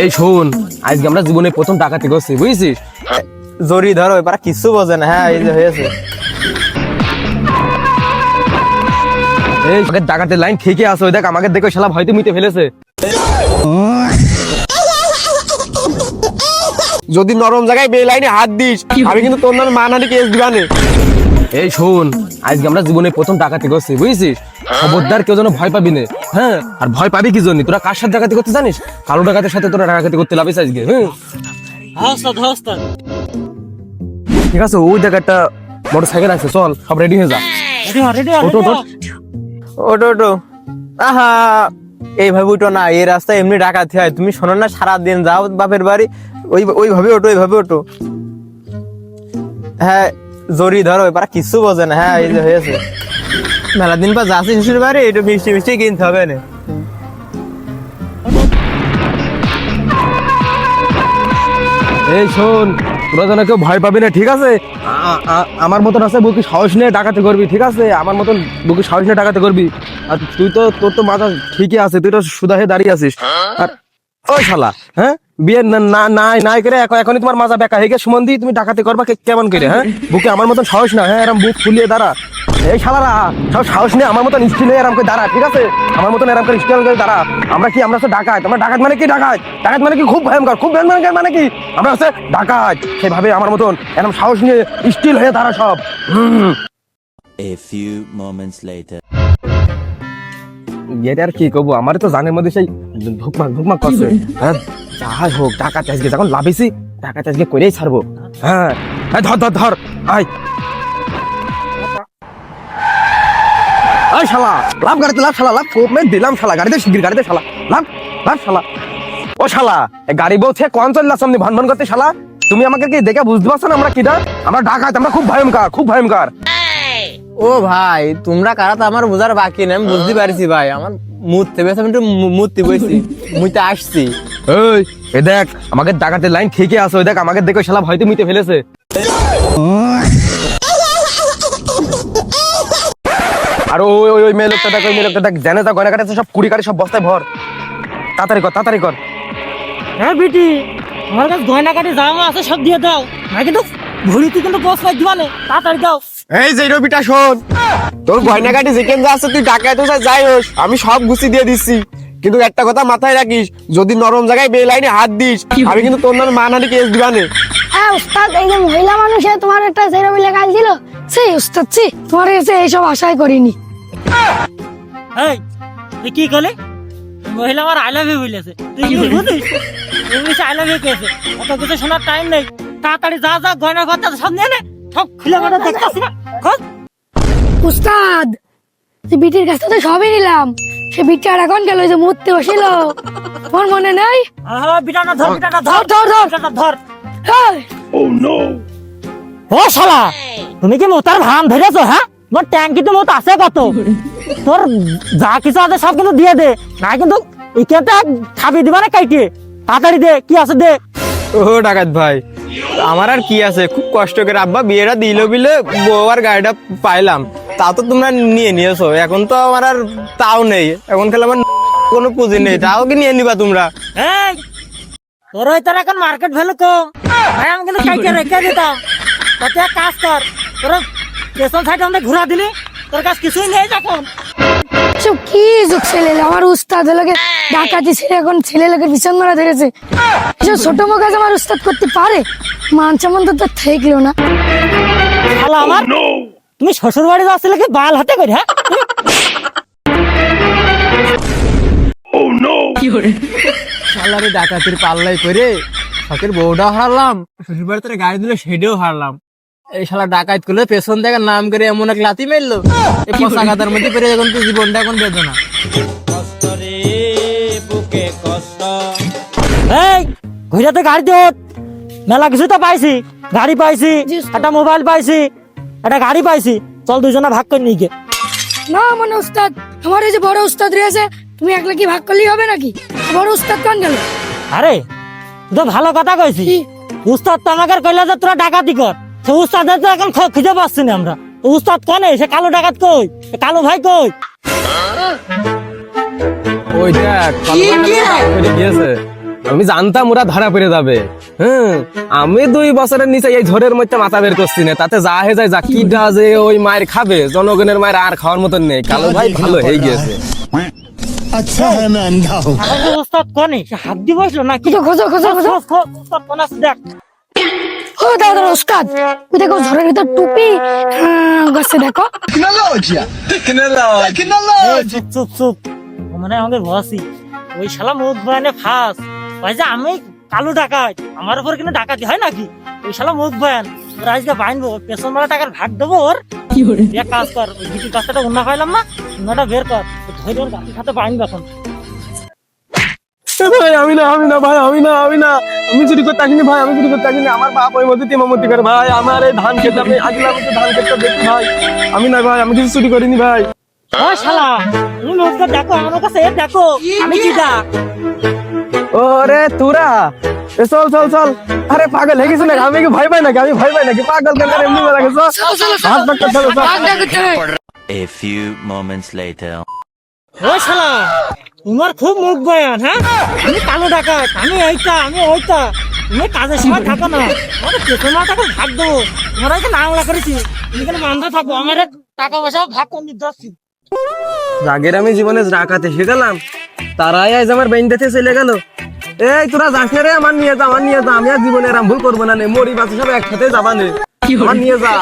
এই শোন আজকে আমরা জীবনে প্রথম ডাকাতি করছি বুঝছিস? জরি ধরো এবার কিছু বোঝে না হ্যাঁ এই যে হয়েছে। এই ডাকাতের লাইন ঠিকই আছে ওই দেখ আমাকে দেখে শালা ভয়তে মিটে ফেলেছে। যদি নরম জায়গায় বে লাইনে হাত দিস আমি কিন্তু তোর নামে মানহানি কেস দিবানে। এই শোন আজকে আমরা জীবনে প্রথম ডাকাতি করছি বুঝছিস? খবরদার কেউ যেন ভয় পাবি না হ্যাঁ? আর ভয় পাবি কি জন্য? তোরা কার সাথে ডাকাতি করতে জানিস? কালো ডাকাতের সাথে তোরা ডাকাতি করতে লাভিস আজকে হ্যাঁ ঠিক আছে ওই একটা মোটর সাইকেল আছে চল সব রেডি হয়ে যা। ওটো ওটো। ওটো ওটো। আহা এইভাবে উঠো না এই রাস্তায় এমনি ডাকাতি হয়। তুমি শোনো না সারাদিন যাও বাপের বাড়ি ওই ওইভাবে ওটো ওইভাবে ওটো হ্যাঁ জরি ধরো এবার কিছু বোঝে না হ্যাঁ এই যে হয়েছে মেলা দিন পর যাচ্ছি শ্বশুর বাড়ি একটু মিষ্টি মিষ্টি কিনতে হবে না? এই শোন, তোরা যেন কেউ ভয় পাবি না, ঠিক আছে? আমার মতন আছে বুকি সাহস নিয়ে ডাকাতি করবি, ঠিক আছে? আমার মতন বুকি সাহস নিয়ে ডাকাতি করবি। আর তুই তো, তোর তো মাথা ঠিকই আছে, তুই তো সুদা হয়ে দাঁড়িয়ে আছিস। আর ওই শালা হ্যাঁ? বিয়ে না নাই নাই করে এখন এখনই তোমার মাজা বেকা হয়ে গেছে সুমন দি তুমি ডাকাতি করবা কে- কেমন করে হ্যাঁ? বুকে আমার মতন সাহস না হ্যাঁ? এরম বুক ফুলিয়ে দাঁড়া। এই শালারা সব সাহস নিয়ে আমার মতন স্টিল হয়ে এরম করে দাঁড়া ঠিক আছে? আমার মতন এরম করে স্টিল করে দাঁড়া। আমরা কি আমরা হচ্ছে ডাকাত। আমরা ডাকাত মানে কি ডাকাত? ডাকাত মানে কি খুব ভয়ঙ্কর খুব ভয়ঙ্কর মানে কি? আমরা হচ্ছে ডাকাত। সেভাবে আমার মতন এরম সাহস নিয়ে স্টিল হয়ে দাঁড়া সব। A few moments later. এটা আর কি করব? আমার তো জানের মধ্যে সেই ধুকমাক ধুকমাক করছে হ্যাঁ? যাই হোক টাকা যখন লাভেছি টাকা করেই ছাড়বো। হ্যাঁ। ধর ধর ধর। আয়। আয় শালা লাভ গাড়িতে লাভ শালা লাভ কোপ দিলাম শালা গাড়িতে শিগগির গাড়িতে শালা লাভ লাভ শালা। ও শালা গাড়ি বলছে কোন চললা সামনে ভন ভন করতে শালা? তুমি আমাকে কি দেখে বুঝতে পারছ না আমরা কিটা আমরা ডাকাত আমরা খুব ভয়ঙ্কর খুব ভয়ঙ্কর। ও ভাই তোমরা কারা তো আমার বোঝার বাকি নেই আমি বুঝতে পারছি ভাই আমার মুততে বসছি মুইতে আসছি। এই এ দেখ আমাকে ডাকাতের লাইন ঠিকই আছে ওই দেখ আমাকে দেখে শালা ভয়তে মিটে ফেলেছে। আর ওই ওই ওই মেয়ে লোকটা দেখ ওই মেয়ে লোকটা দেখ জানে তা গয়না কাটাচ্ছে সব কুড়ি কাটি সব বস্তায় ভর। তাড়াতাড়ি কর তাড়াতাড়ি কর। হ্যাঁ বিটি আমার কাছে গয়না কাটি জামা আছে সব দিয়ে দাও। না কিন্তু ভুড়িতে কিন্তু তাড়াতাড়ি দাও এই যে রবিটা শোন। তোর গয়নাকাটি যেখান যা আছে তুই তো যাই হোস আমি সব গুছি দিয়ে দিচ্ছি। কিন্তু একটা কথা মাথায় রাখিস যদি নরম জায়গায় বে লাইনে হাত দিস আমি কিন্তু তোর নামে মানহানি কেস দিবানে। হ্যাঁ উস্তাদ এই যে মহিলা মানুষে তোমার একটা সেরমি লেখা ছিল সেই উস্তাদ তোমার কাছে এইসব আশাই করিনি। এই তুই কি করলে? মহিলা আমার আই লাভ ইউ বলেছে। তুই কি বুঝিস? ইংলিশে আই লাভ ইউ কেছে? অত কিছু শোনার টাইম নেই। তাড়াতাড়ি যা যা গয়না করতে সব নিয়ে নে সব খুলে মানে দেখতেছি না। খোঁজ উস্তাদ সে বিটির কাছে তো সবই নিলাম। সে বিটি আর এখন গেল ওই যে মরতে বসিল। তোমার মনে নেই? বিটাটা ধর বিটাটা ধর ধর, ধর, ধর। বিটাটা ধর। হেই, ও শালা তুমি কি মোতার ভান ধরেছো হ্যাঁ? তোমার ট্যাঙ্কিতে মত আছে কত? তোর যা কিছু আছে সব কিন্তু দিয়ে দে না কিন্তু ইকেতে খাবি দিবা না কাইটে তাড়াতাড়ি দে কি আছে দে। ও ডাকাত ভাই আমার আর কি আছে? খুব কষ্ট করে আব্বা বিয়েটা দিল বিলে বউ গাড়িটা পাইলাম। তা তো তোমরা নিয়ে নিয়েছো। এখন তো আমার আর তাও নেই। এখন খেলে আমার কোনো পুঁজি নেই। তাও কি নিয়ে নিবা তোমরা? তোর তোর এখন মার্কেট ভ্যালু কম। ভাই আমি কিন্তু কাইটে রেখে দিতাম কাজ কর। তোর পেছন সাইডে আমাদের ঘুরা দিলি। তোর কাছে কিছুই নেই যখন। সব কি যুগ ছেলে আমার উস্তাদ লোকে ডাকাতি ছেলে এখন ছেলে লোকের পিছন মারা ধরেছে। এসব ছোট মুখ কাজ আমার উস্তাদ করতে পারে? মান সম্মান তো থাকল না। আমার তুমি শ্বশুর বাড়ি কি বাল হাতে করে হ্যাঁ? শালারে ডাকাতির পাল্লাই করে শখের বউটাও হারলাম শ্বশুর বাড়ি তোর গাড়ি দিলে সেটাও হারলাম। এই শালা ডাকাত করলে পেছন থেকে নাম করে এমন এক লাথি মেরলো। এই পচা গাদার মধ্যে পেরে এখন তো জীবনটা এখন বেদনা। এই ঘুরাতে গাড়ি দে মেলা কিছু তো পাইছি গাড়ি পাইছি একটা মোবাইল পাইছি একটা গাড়ি পাইছি। চল দুজনে ভাগ করে নিয়ে না মানে উস্তাদ আমার এই যে বড় উস্তাদ রয়েছে তুমি একলা কি ভাগ করলেই হবে নাকি? বড় উস্তাদ কোন গেল? আরে তো ভালো কথা কইছি উস্তাদ তো আমাকে কইলা যে তোরা ডাকাতি কর। খুঁজে পাচ্ছি না আমরা উস্তাদ কনে সে কালো ডাকাত কই কালো ভাই কই আমি জানতাম ওরা ধরা পড়ে যাবে হ্যাঁ আমি দুই বছরের নিচে এই ঝড়ের মধ্যে মাথা বের করছি না তাতে যা হয়ে যায় যা কি যে ওই মায়ের খাবে জনগণের মায়ের আর খাওয়ার মতন নেই কালো ভাই ভালো হয়ে গেছে আচ্ছা হ্যাঁ হাত দিয়ে বসল না কি দেখ ও দাদা দাদা উস্তাদ ওই দেখো ঝড়ের ভিতর টুপি গাছে দেখো। চুপ চুপ চুপ। মানে আমাদের বসই ওই শালা মুখ বয়ানে ফাঁস। ভাই যে আমি কালো ডাকাত আমার উপর কিন্তু ডাকাতি হয় নাকি? ওই শালা মুখ বয়ান ওর আজকে বাইনবো পেছন মারা টাকার ভাগ দেবো ওর। এক কাজ কর। ওই দুটি কাজটা উন্না পাইলাম না উন্নাটা বের কর। ধরে ওর গাছের সাথে বাইনবো এখন। ভাই আমি না আমি না ভাই আমি না আমি না। আমি চুরি করতে আসিনি ভাই আমি চুরি করতে আসিনি। আমার বাপ ওই মধ্যে তিমামতি করে ভাই। আমার এই ধান খেতে আমি আজকে আমি ধান খেতে দেখি ভাই। আমি না ভাই আমি কিছু চুরি করিনি ভাই। ও শালা তুমি লোকটা দেখো আমার কাছে দেখো আমি কি ডাক ওরে তুরা এ চল চল চল। আরে পাগল হয়ে নাকি? আমি কি ভয় পাই নাকি? আমি ভয় পাই নাকি? পাগল কেন এমনি মেলা গেছো চলো চলো হাত চলো চলো। চল। ভাগ ডাকতে হবে। A few moments later. ও শালা তোমার খুব মুখ বয়ান হ্যাঁ? আমি কালো ডাকাত, আমি এইটা, আমি ওইটা। তুমি কাজের সময় থাকো না। আমার পেছনে টাকা ভাগ দেবো। তোমার আজকে নাংলা করেছি। তুমি কেন বান্ধা থাকো। আমার টাকা পয়সা ভাগ দিতে আসছি। রাগের আমি জীবনে রাখাতে শিখালাম, তারাই আজ আমার বেঞ্জাতে চলে গেল। এই, তোরা যাস রে, আমার নিয়ে যা, আমার নিয়ে যা। আমি আর জীবনে এরম ভুল করব না নে। মরি বাচ্চা সব একসাথে যাবা নে। আমার নিয়ে যা।